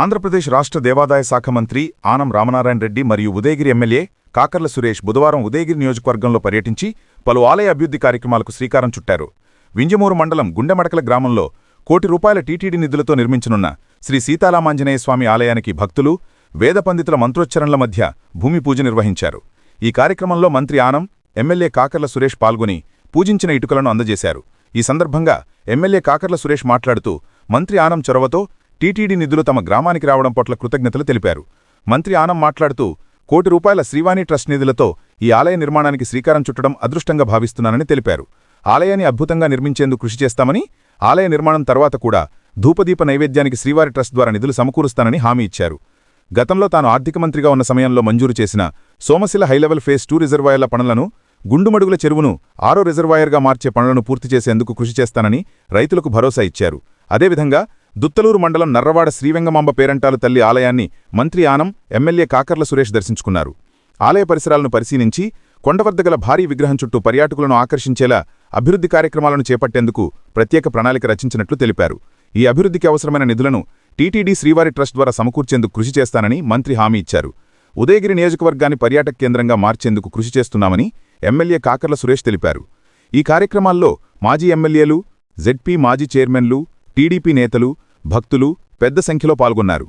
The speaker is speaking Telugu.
ఆంధ్రప్రదేశ్ రాష్ట్ర దేవాదాయ శాఖ మంత్రి ఆనం రామనారాయణ రెడ్డి మరియు ఉదయగిరి ఎమ్మెల్యే కాకర్ల సురేష్ బుధవారం ఉదయగిరి నియోజకవర్గంలో పర్యటించి పలు ఆలయ అభివృద్ధి కార్యక్రమాలకు శ్రీకారం చుట్టారు. వింజమూరు మండలం గుండెమడకల గ్రామంలో కోటి రూపాయల టీటీడీ నిధులతో నిర్మించనున్న శ్రీ సీతారామాంజనేయ స్వామి ఆలయానికి భక్తులు వేద పండితుల మంత్రోచ్చరణల మధ్య భూమి పూజ నిర్వహించారు. ఈ కార్యక్రమంలో మంత్రి ఆనం ఎమ్మెల్యే కాకర్ల సురేష్ పాల్గొని పూజించిన ఇటుకలను అందజేశారు. ఈ సందర్భంగా ఎమ్మెల్యే కాకర్ల సురేష్ మాట్లాడుతూ మంత్రి ఆనం చొరవతో టీటీడీ నిధులు తమ గ్రామానికి రావడం పట్ల కృతజ్ఞతలు తెలిపారు. మంత్రి ఆనం మాట్లాడుతూ కోటి రూపాయల శ్రీవాణి ట్రస్ట్ నిధులతో ఈ ఆలయ నిర్మాణానికి శ్రీకారం చుట్టడం అదృష్టంగా భావిస్తున్నానని తెలిపారు. ఆలయాన్ని అద్భుతంగా నిర్మించేందుకు కృషి చేస్తామని ఆలయ నిర్మాణం తర్వాత కూడా ధూపదీప నైవేద్యానికి శ్రీవారి ట్రస్ట్ ద్వారా నిధులు సమకూరుస్తానని హామీ ఇచ్చారు. గతంలో తాను ఆర్థిక మంత్రిగా ఉన్న సమయంలో మంజూరు చేసిన Somasila high level phase two రిజర్వాయర్ల పనులను గుండుమడుగుల చెరువును ఆరో రిజర్వాయర్గా మార్చే పనులను పూర్తి చేసేందుకు కృషి చేస్తానని రైతులకు భరోసా ఇచ్చారు. అదేవిధంగా దుత్తలూరు మండలం నర్రవాడ శ్రీవెంగమాంబ పేరంటాలు తల్లి ఆలయాన్ని మంత్రి ఆనం ఎమ్మెల్యే కాకర్ల సురేష్ దర్శించుకున్నారు. ఆలయ పరిసరాలను పరిశీలించి కొండవర్దగల భారీ విగ్రహం చుట్టూ పర్యాటకులను ఆకర్షించేలా అభివృద్ధి కార్యక్రమాలను చేపట్టేందుకు ప్రత్యేక ప్రణాళిక రచించినట్లు తెలిపారు. ఈ అభివృద్ధికి అవసరమైన నిధులను టీటీడీ శ్రీవారి ట్రస్ట్ ద్వారా సమకూర్చేందుకు కృషి చేస్తానని మంత్రి హామీ ఇచ్చారు. ఉదయగిరి నియోజకవర్గాన్ని పర్యాటక కేంద్రంగా మార్చేందుకు కృషి చేస్తున్నామని ఎమ్మెల్యే కాకర్ల సురేష్ తెలిపారు. ఈ కార్యక్రమాల్లో మాజీ ఎమ్మెల్యేలు జెడ్పీ మాజీ చైర్మన్లు టీడీపీ నేతలు భక్తులు పెద్ద సంఖ్యలో పాల్గొన్నారు.